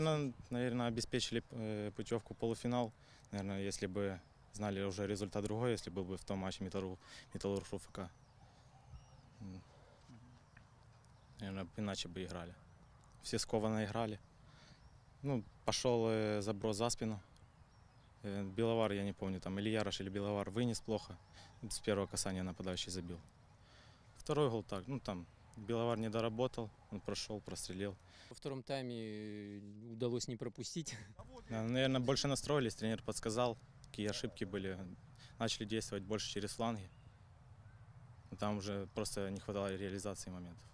нам, наверное, обеспечили э, путевку в полуфинал. Наверное, если бы знали уже результат другой, если был бы в том матче Металлург, Металлург Наверное, иначе бы играли. Все скованно играли. Ну, пошел э, заброс за спину. Э, Беловар, я не помню, там или Ярош, или Беловар вынес плохо. С первого касания нападающий забил. Второй гол так, ну там Беловар не доработал, он прошел, прострелил. Во втором тайме э, удалось не пропустить. Наверное, больше настроились, тренер подсказал, какие ошибки были. Начали действовать больше через фланги. Там уже просто не хватало реализации моментов.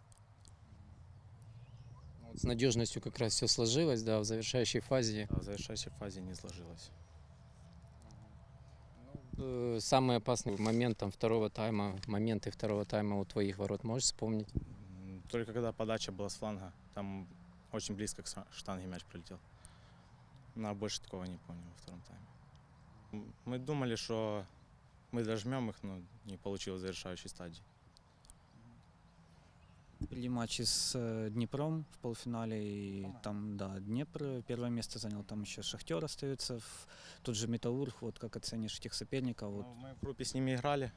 Вот с надежностью как раз все сложилось, да, в завершающей фазе. А в завершающей фазе не сложилось. Э, Самый опасный момент там, второго тайма, моменты второго тайма у твоих ворот можешь вспомнить? Только когда подача была с фланга, там очень близко к штанге мяч прилетел. Но больше такого не помню во втором тайме. Мы думали, что мы дожмем их, но не получилось завершающей стадии. Были матчи с э, Днепром в полуфинале, и там, да, Днепр первое место занял, там еще Шахтер остается, в- тот же Металлург, вот как оценишь этих соперников, вот Ну, Мы в группе с ними играли.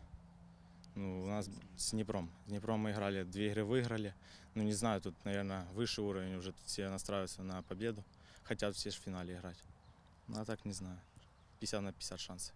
Ну, у нас с Днепром. С Днепром мы играли, две игры выиграли. Ну, не знаю, тут, наверное, высший уровень, уже тут все настраиваются на победу. Хотят все же в финале играть. Ну, а так не знаю. 50 на 50 шансы.